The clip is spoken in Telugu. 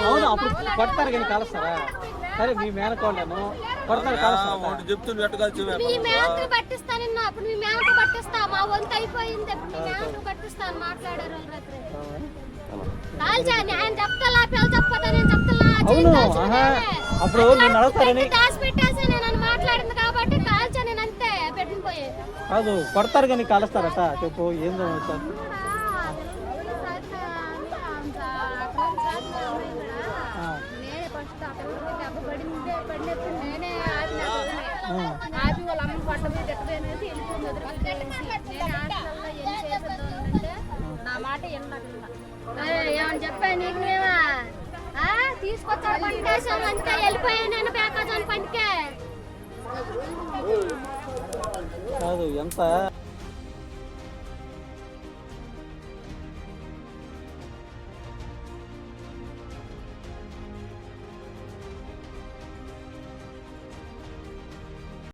అవును అప్పుడు కొడతారు కానీ కాలుస్తారా? సరే మీ మేనకోళ్ళను కొడతారు కాలుస్తారా మీ మేనకు అప్పుడు మీ మేనకు పట్టిస్తా మా వంతు అయిపోయింది. అప్పుడు మీ మేనకు పట్టిస్తా అని మాట్లాడారు వాళ్ళు రాత్రి. కాల్చా ఆయన చెప్తా పిల్లలు చెప్పతా నేను చెప్తా అవును ఆహా. అప్పుడు నేను అడుగుతారని? నేను అని మాట్లాడింది కాబట్టి కాల్చా నేను అంతే పెట్టిన పోయి కాదు కొడతారు కానీ కాలుస్తారట. చెప్పు ఏందో సార్ దెబ్బ పడింది పడినప్పుడు నేనే ఆపిన ఆపి వాళ్ళ అమ్మ మీద వెళ్ళిపోయింది వదిలిపెట్టేసి. నేను హాస్టల్లో చేసేదో అంటే నా మాట ఏమని చెప్పా నీకు తీసుకొచ్చాడు అంతే వెళ్ళిపోయాను నేను బేకాజాన్ పంటకే కాదు ఎంత